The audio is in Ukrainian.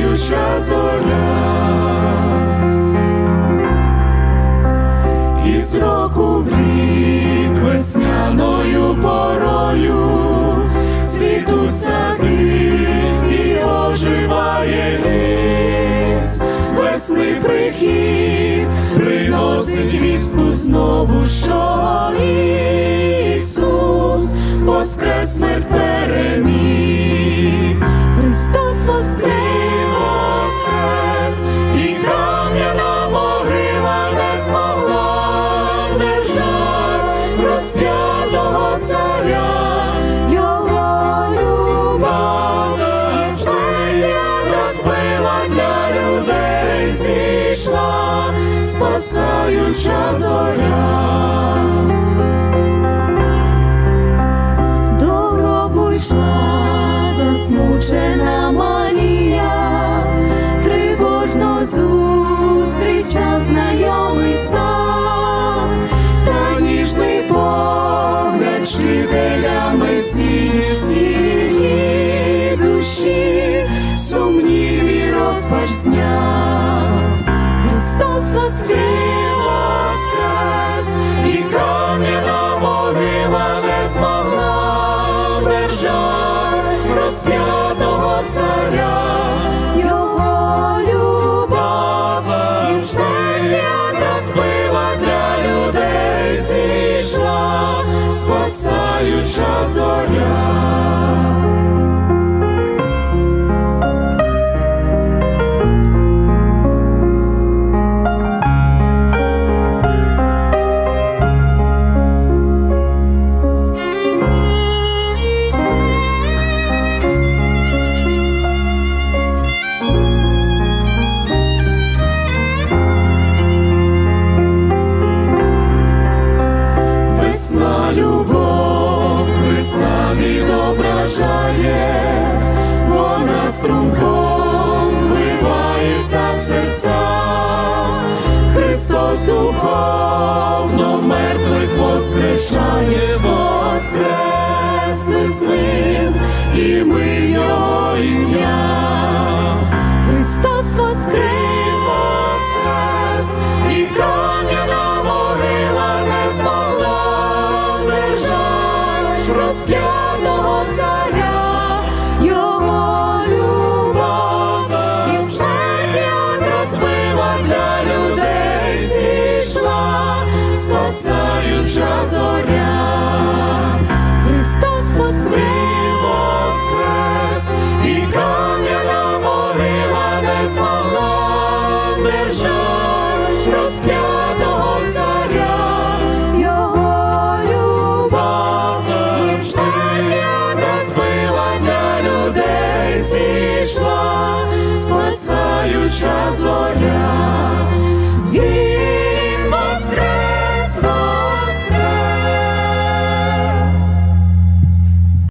спасаюча зоря. І з року в рік весняною порою цвітуть сади і оживає ліс, весни прихід приносить вістку знову, що Ісус воскрес смерть переміг. Спасаюча зоря. до гробу йшла засмучена Марія, тривожно зустрічав знайомий сад. та ніжний погляд вчителя Месії душі, сумнів і розпач зняв. Христос воскрес, Воскрес, любов Христа відображає, вона струмком вливається в серця, Христос духовно мертвих воскрешає, воскресли з ним, і ми розп'ятого царя, Його любов, як розбила для людей зійшла, спасаюча зоря. Христос воскрес, і кам'яна могила не змогла держать час.